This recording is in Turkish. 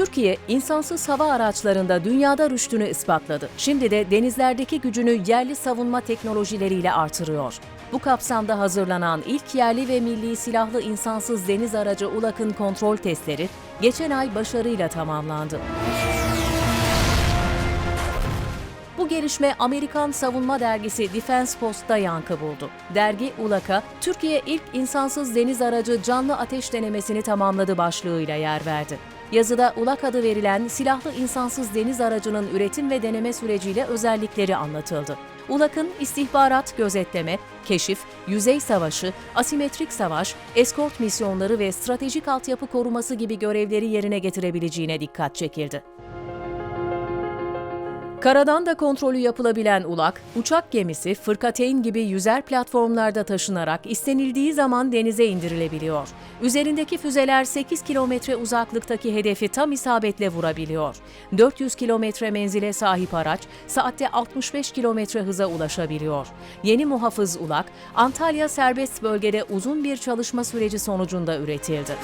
Türkiye, insansız hava araçlarında dünyada rüştünü ispatladı. Şimdi de denizlerdeki gücünü yerli savunma teknolojileriyle artırıyor. Bu kapsamda hazırlanan ilk yerli ve milli silahlı insansız deniz aracı ULAK'ın kontrol testleri geçen ay başarıyla tamamlandı. Bu gelişme Amerikan savunma dergisi Defense Post'ta yankı buldu. Dergi ULAK'a Türkiye ilk insansız deniz aracı canlı ateş denemesini tamamladı başlığıyla yer verdi. Yazıda ULAK adı verilen silahlı insansız deniz aracının üretim ve deneme süreciyle özellikleri anlatıldı. ULAK'ın istihbarat, gözetleme, keşif, yüzey savaşı, asimetrik savaş, eskort misyonları ve stratejik altyapı koruması gibi görevleri yerine getirebileceğine dikkat çekildi. Karadan da kontrolü yapılabilen ULAK, uçak gemisi, fırkateyn gibi yüzer platformlarda taşınarak istenildiği zaman denize indirilebiliyor. Üzerindeki füzeler 8 kilometre uzaklıktaki hedefi tam isabetle vurabiliyor. 400 kilometre menzile sahip araç, saatte 65 kilometre hıza ulaşabiliyor. Yeni muhafız ULAK, Antalya serbest bölgede uzun bir çalışma süreci sonucunda üretildi.